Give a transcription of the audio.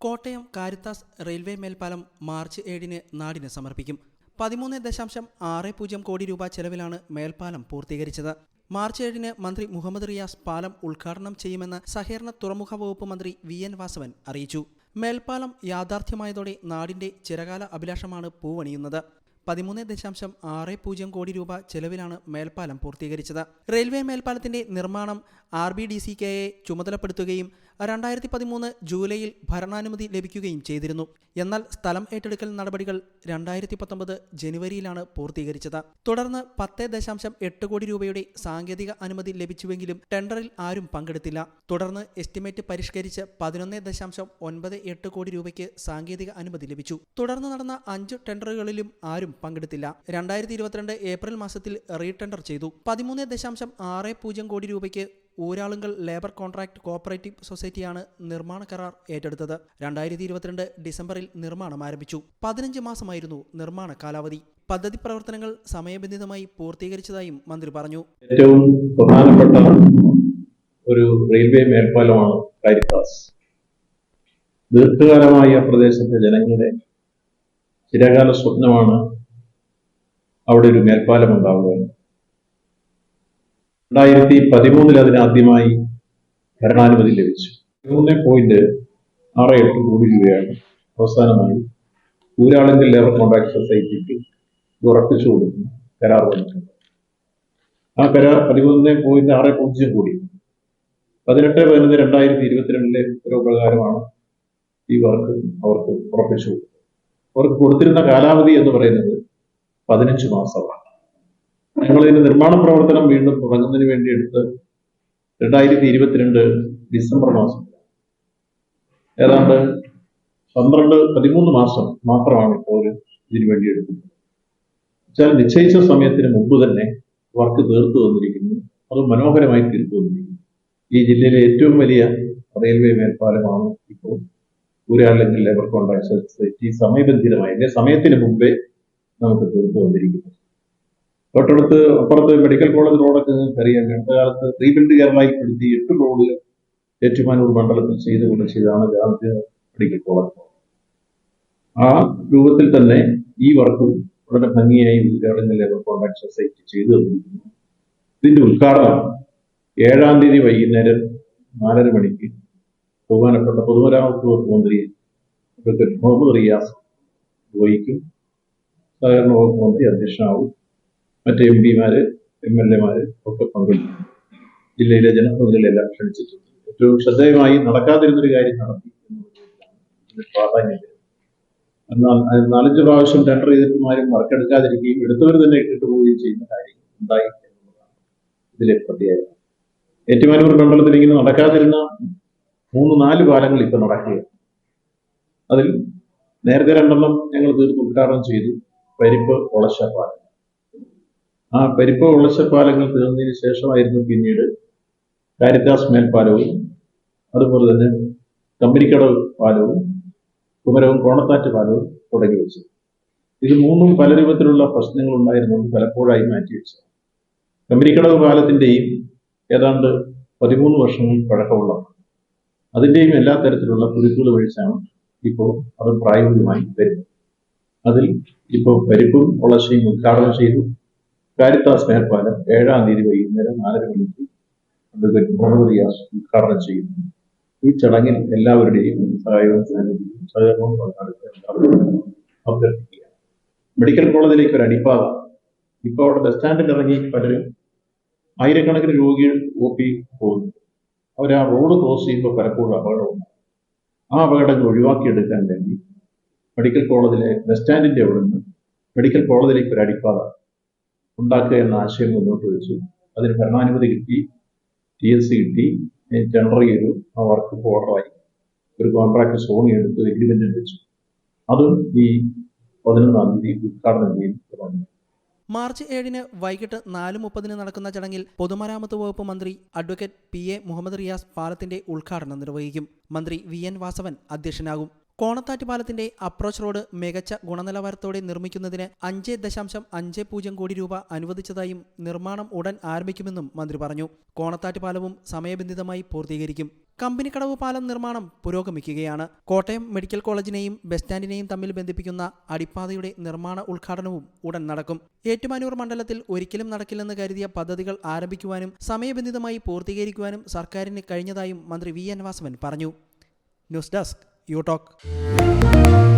Kottayam Caritas railway മേൽപ്പാലം March ഏഴിന് നാടിന് സമർപ്പിക്കും. പതിമൂന്ന് ദശാംശം ആറ് പൂജ്യം കോടി രൂപ ചെലവിലാണ് മേൽപ്പാലം പൂർത്തീകരിച്ചത്. മാർച്ച് ഏഴിന് മന്ത്രി മുഹമ്മദ് റിയാസ് പാലം ഉദ്ഘാടനം ചെയ്യുമെന്ന് സഹകരണ തുറമുഖ വകുപ്പ് മന്ത്രി വി എൻ വാസവൻ അറിയിച്ചു. മേൽപ്പാലം യാഥാർത്ഥ്യമായതോടെ നാടിന്റെ ചിരകാല അഭിലാഷമാണ് പൂവണിയുന്നത്. പതിമൂന്ന് ദശാംശം ആറ് പൂജ്യം കോടി രൂപ ചെലവിലാണ് മേൽപ്പാലം പൂർത്തീകരിച്ചത്. റെയിൽവേ മേൽപ്പാലത്തിന്റെ നിർമ്മാണം ആർ ബി ഡി സി കെയെ ചുമതലപ്പെടുത്തുകയും രണ്ടായിരത്തി പതിമൂന്ന് ജൂലൈയിൽ ഭരണാനുമതി ലഭിക്കുകയും ചെയ്തിരുന്നു. എന്നാൽ സ്ഥലം ഏറ്റെടുക്കൽ നടപടികൾ രണ്ടായിരത്തി പത്തൊമ്പത് ജനുവരിയിലാണ് പൂർത്തീകരിച്ചത്. തുടർന്ന് പത്ത് ദശാംശം എട്ട് കോടി രൂപയുടെ സാങ്കേതിക അനുമതി ലഭിച്ചുവെങ്കിലും ടെൻഡറിൽ ആരും പങ്കെടുത്തില്ല. തുടർന്ന് എസ്റ്റിമേറ്റ് പരിഷ്കരിച്ച് പതിനൊന്ന് ദശാംശം ഒൻപത് എട്ട് കോടി രൂപയ്ക്ക് സാങ്കേതിക അനുമതി ലഭിച്ചു. തുടർന്ന് നടന്ന അഞ്ച് ടെൻഡറുകളിലും ആരും പങ്കെടുത്തില്ല. രണ്ടായിരത്തി ഇരുപത്തിരണ്ട് ഏപ്രിൽ മാസത്തിൽ റീടെൻഡർ ചെയ്തു. പതിമൂന്ന് ദശാംശം ആറ് പൂജ്യം കോടി രൂപയ്ക്ക് ഊരാളുങ്കൽ ലേബർ കോൺട്രാക്ട് കോപ്പറേറ്റീവ് സൊസൈറ്റിയാണ് നിർമ്മാണ കരാർ ഏറ്റെടുത്തത്. രണ്ടായിരത്തി ഇരുപത്തിരണ്ട് ഡിസംബറിൽ നിർമ്മാണം ആരംഭിച്ചു. പതിനഞ്ച് മാസമായിരുന്നു നിർമ്മാണ കാലാവധി. പദ്ധതി പ്രവർത്തനങ്ങൾ സമയബന്ധിതമായി പൂർത്തീകരിച്ചതായും മന്ത്രി പറഞ്ഞു. ഏറ്റവും പ്രധാനപ്പെട്ട ഒരു റെയിൽവേ മേൽപ്പാലമാണ് കാരിത്താസ് ദീർഘകാലമായി ആ പ്രദേശത്തെ ജനങ്ങളുടെ ചിരകാല സ്വപ്നമാണ് അവിടെ ഒരു മേൽപ്പാലം ഉണ്ടാവുക. രണ്ടായിരത്തി പതിമൂന്നിൽ അതിനാദ്യമായി ഭരണാനുമതി ലഭിച്ചു. മൂന്ന് പോയിന്റ് ആറ് എട്ട് കോടി രൂപയാണ് അവസാനമായി ഊരാളങ്കൽ ലേബർ കോൺട്രാക്ട് സൊസൈറ്റിക്ക് ഉറപ്പിച്ചു കൊടുക്കുന്ന കരാർ വന്നിട്ടുണ്ട്. ആ കരാർ പതിമൂന്ന് പോയിന്റ് ആറ് പൂജ്യം കോടി. പതിനെട്ട് പതിനൊന്ന് രണ്ടായിരത്തി ഇരുപത്തിരണ്ടിലെ ഉത്തരവ് പ്രകാരമാണ് ഈ വർക്ക് അവർക്ക് ഉറപ്പിച്ചു കൊടുത്തത്. അവർക്ക് കൊടുത്തിരുന്ന കാലാവധി എന്ന് പറയുന്നത് പതിനഞ്ച് മാസമാണ്. ഞങ്ങൾ ഇതിന്റെ നിർമ്മാണ പ്രവർത്തനം വീണ്ടും തുടങ്ങുന്നതിന് വേണ്ടി എടുത്ത് രണ്ടായിരത്തി ഇരുപത്തിരണ്ട് ഡിസംബർ മാസം. ഏതാണ്ട് പന്ത്രണ്ട് പതിമൂന്ന് മാസം മാത്രമാണ് ഇപ്പോൾ ഇതിനു വേണ്ടി എടുക്കുന്നത്. വെച്ചാൽ നിശ്ചയിച്ച സമയത്തിന് മുമ്പ് തന്നെ വർക്ക് തീർത്തു വന്നിരിക്കുന്നു അത് മനോഹരമായി തീർത്തു വന്നിരിക്കുന്നു ഈ ജില്ലയിലെ ഏറ്റവും വലിയ റെയിൽവേ മേൽപ്പാലമാണ് ഇപ്പോൾ ഊരാളിലെങ്കിൽ ലേബർ കോൺട്രാക്ട് സൊസൈറ്റി സമയബന്ധിതമായി സമയത്തിന് മുമ്പേ നമുക്ക് തീർത്തു വന്നിരിക്കുന്നത് തൊട്ടടുത്ത് അപ്പുറത്ത് മെഡിക്കൽ കോളേജ് റോഡൊക്കെ നിങ്ങൾക്ക് അടുത്ത കാലത്ത് റീബിൽഡ് കേരളയിൽപ്പെടുത്തി എട്ട് റോഡ് ഏറ്റുമാനൂർ മണ്ഡലത്തിൽ ചെയ്ത് ചെയ്താണ് ആദ്യ മെഡിക്കൽ കോളേജ്. ആ രൂപത്തിൽ തന്നെ ഈ വർക്കും വളരെ ഭംഗിയായി ഉദ്ഘാടന ലേബർ കോൺട്രാക്ട് സൊസൈറ്റി ചെയ്തു തന്നിരിക്കുന്നു ഇതിന്റെ ഉദ്ഘാടനം ഏഴാം തീയതി വൈകുന്നേരം നാലര മണിക്ക് ബഹുമാനപ്പെട്ട പൊതുമരാമത്ത് വകുപ്പ് മന്ത്രി ഡോക്ടർ മുഹമ്മദ് റിയാസ് വഹിക്കും സഹകരണ വകുപ്പ് മന്ത്രി അധ്യക്ഷനാവും. മറ്റ് എം പിമാര് എം എൽ എമാര് ഒക്കെ പങ്കെടുക്കും. ജില്ലയിലെ ജനപ്രതിനിധികളെല്ലാം ക്ഷണിച്ചിട്ടുണ്ട്. ഏറ്റവും ശ്രദ്ധേയമായി നടക്കാതിരുന്നൊരു കാര്യം നടത്തി പ്രാധാന്യം. എന്നാൽ നാലഞ്ച് പ്രാവശ്യം ടെൻഡർ ചെയ്തിട്ടുമാരും വർക്കെടുക്കാതിരിക്കുകയും എടുത്തവർ തന്നെ ഇട്ടിട്ട് പോവുകയും ചെയ്യുന്ന കാര്യം ഉണ്ടായി എന്നുള്ളതാണ് ഇതിലെ പ്രത്യേകത ഏറ്റുമാനൂർ മണ്ഡലത്തിൽ ഇങ്ങനെ നടക്കാതിരുന്ന മൂന്ന് നാല് പാലങ്ങൾ ഇപ്പൊ നടക്കുകയാണ്. അതിൽ നേരത്തെ രണ്ടെണ്ണം ഞങ്ങൾ തീർത്ത് ഉദ്ഘാടനം ചെയ്തു. പരിപ്പ് ഒളശ പാലം. ആ പരിപ്പ് ഒളശ പാലങ്ങൾ തീർന്നതിന് ശേഷമായിരുന്നു പിന്നീട് കാരിത്താസ് മേൽപ്പാലവും അതുപോലെ തന്നെ കമ്പനിക്കടവ് പാലവും കുമരവും കോണത്താറ്റ് പാലവും തുടങ്ങി വെച്ചു ഇത് മൂന്നും പല രൂപത്തിലുള്ള പ്രശ്നങ്ങൾ ഉണ്ടായിരുന്നുകൊണ്ട് പലപ്പോഴായി മാറ്റിവെച്ചു കമ്പനിക്കടവ് പാലത്തിന്റെയും ഏതാണ്ട് പതിമൂന്ന് വർഷങ്ങൾ പഴക്കമുള്ള അതിന്റെയും എല്ലാ തരത്തിലുള്ള കുരുക്കുകൾ വഴിച്ചാണ് ഇപ്പോൾ അത് പ്രായോഗികമായി വരുന്നത്. അതിൽ ഇപ്പോൾ പരിപ്പും ഒളശയും ഉദ്ഘാടനം ചെയ്തു. കാരിത്താസ് മേൽപ്പാലം ഏഴാം തീയതി വൈകുന്നേരം നാലര മണിക്ക് അഡ്വക്കേറ്റ് മുഹമ്മദ് റിയാസ് ഉദ്ഘാടനം ചെയ്യുന്നു. ഈ ചടങ്ങിൽ എല്ലാവരുടെയും സഹായവും സാന്നിധ്യവും സഹകരണവും എല്ലാവരോടും അഭ്യർത്ഥിക്കുക. മെഡിക്കൽ കോളേജിലേക്ക് ഒരു അടിപ്പാത. ഇപ്പോൾ അവിടെ ബസ് സ്റ്റാൻഡിൽ ഇറങ്ങി പലരും ആയിരക്കണക്കിന് രോഗികൾ ഒ പി പോകുന്നു. അവർ ആ റോഡ് ക്രോസ് ചെയ്യുമ്പോൾ പലപ്പോഴും അപകടമുണ്ട് ആ അപകടങ്ങൾ ഒഴിവാക്കിയെടുക്കാൻ വേണ്ടി മെഡിക്കൽ കോളേജിലെ ബസ് സ്റ്റാൻഡിന്റെ അവിടെ നിന്ന് മെഡിക്കൽ കോളേജിലേക്ക് ഒരു അടിപ്പാത ഉണ്ടാക്കുക എന്ന ആശയം മുന്നോട്ട് വെച്ചു. അതിന് ഭരണാനുമതി കിട്ടി ടി എസ് സി കിട്ടി ടെൻഡർ ചെയ്തു ആ വർക്ക് ഓർഡറായി ഒരു കോൺട്രാക്ട് സോണി എടുത്ത് എഗ്രിമെന്റ് വെച്ചു. അതും ഈ പതിനൊന്നാം തീയതി ഉദ്ഘാടനം ചെയ്യും. തുടങ്ങി മാർച്ച് ഏഴിന് വൈകിട്ട് നാല് മുപ്പതിന് നടക്കുന്ന ചടങ്ങിൽ പൊതുമരാമത്ത് വകുപ്പ് മന്ത്രി advocate P A Muhammad Riyas പാലത്തിന്റെ ഉദ്ഘാടനം നിർവഹിക്കും. മന്ത്രി വി എൻ വാസവൻ അധ്യക്ഷനാകും. കോണത്താറ്റ് പാലത്തിന്റെ അപ്രോച്ച് റോഡ് മികച്ച ഗുണനിലവാരത്തോടെ നിർമ്മിക്കുന്നതിന് അഞ്ച് ദശാംശം അഞ്ച് പൂജ്യം കോടി രൂപ അനുവദിച്ചതായും നിർമ്മാണം ഉടൻ ആരംഭിക്കുമെന്നും മന്ത്രി പറഞ്ഞു. കോണത്താറ്റ് പാലവും സമയബന്ധിതമായി പൂർത്തീകരിക്കും. കമ്പനിക്കടവ് പാലം നിർമ്മാണം പുരോഗമിക്കുകയാണ്. കോട്ടയം മെഡിക്കൽ കോളേജിനെയും ബസ് സ്റ്റാൻഡിനെയും തമ്മിൽ ബന്ധിപ്പിക്കുന്ന അടിപ്പാതയുടെ നിർമ്മാണ ഉദ്ഘാടനവും ഉടൻ നടക്കും. ഏറ്റുമാനൂർ മണ്ഡലത്തിൽ ഒരിക്കലും നടക്കില്ലെന്ന് കരുതിയ പദ്ധതികൾ ആരംഭിക്കുവാനും സമയബന്ധിതമായി പൂർത്തീകരിക്കുവാനും സർക്കാരിന് കഴിഞ്ഞതായും മന്ത്രി വി എൻ വാസവൻ പറഞ്ഞു. News desk your talk.